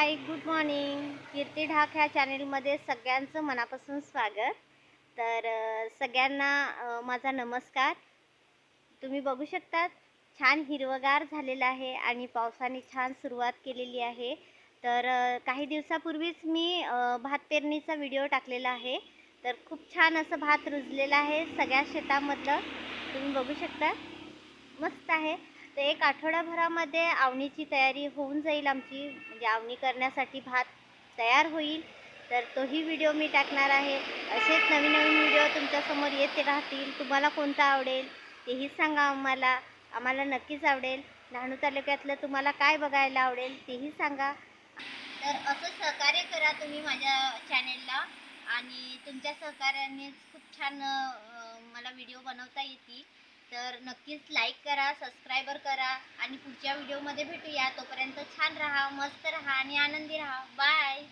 Hi good morning कीर्ती ढाक ह्या चॅनेलमध्ये सगळ्यांचं मनापासून स्वागत. तर सगळ्यांना माझा नमस्कार. तुम्ही बघू शकतात छान हिरवगार झालेलं आहे आणि पावसाने छान सुरुवात केलेली आहे. तर काही दिवसापूर्वीच मी भात पेरणीचा व्हिडिओ टाकलेला आहे. तर खूप छान असं भात रुजलेलं आहे सगळ्या शेतामधलं. तुम्ही बघू शकता. मस्त आहे. तर एक आठवडाभरामध्ये आवणीची तयारी होऊन जाईल आमची. म्हणजे आवणी करण्यासाठी भात तयार होईल. तर तोही व्हिडिओ मी टाकणार आहे. असेच नवीन नवीन व्हिडिओ तुमच्यासमोर येत राहतील. तुम्हाला कोणता आवडेल तेही सांगा आम्हाला. आम्हाला नक्कीच आवडेल. डहाणू तालुक्यातलं तुम्हाला काय बघायला आवडेल तेही सांगा. तर असं सहकार्य करा तुम्ही माझ्या चॅनेलला आणि तुमच्या सहकार्याने खूप छान मला व्हिडिओ बनवता येतील. तर नक्कीच लाईक करा सबस्क्रायबर करा आणि पुढच्या व्हिडिओमध्ये भेटूया. तोपर्यंत छान राहा मस्त राहा आणि आनंदी राहा. बाय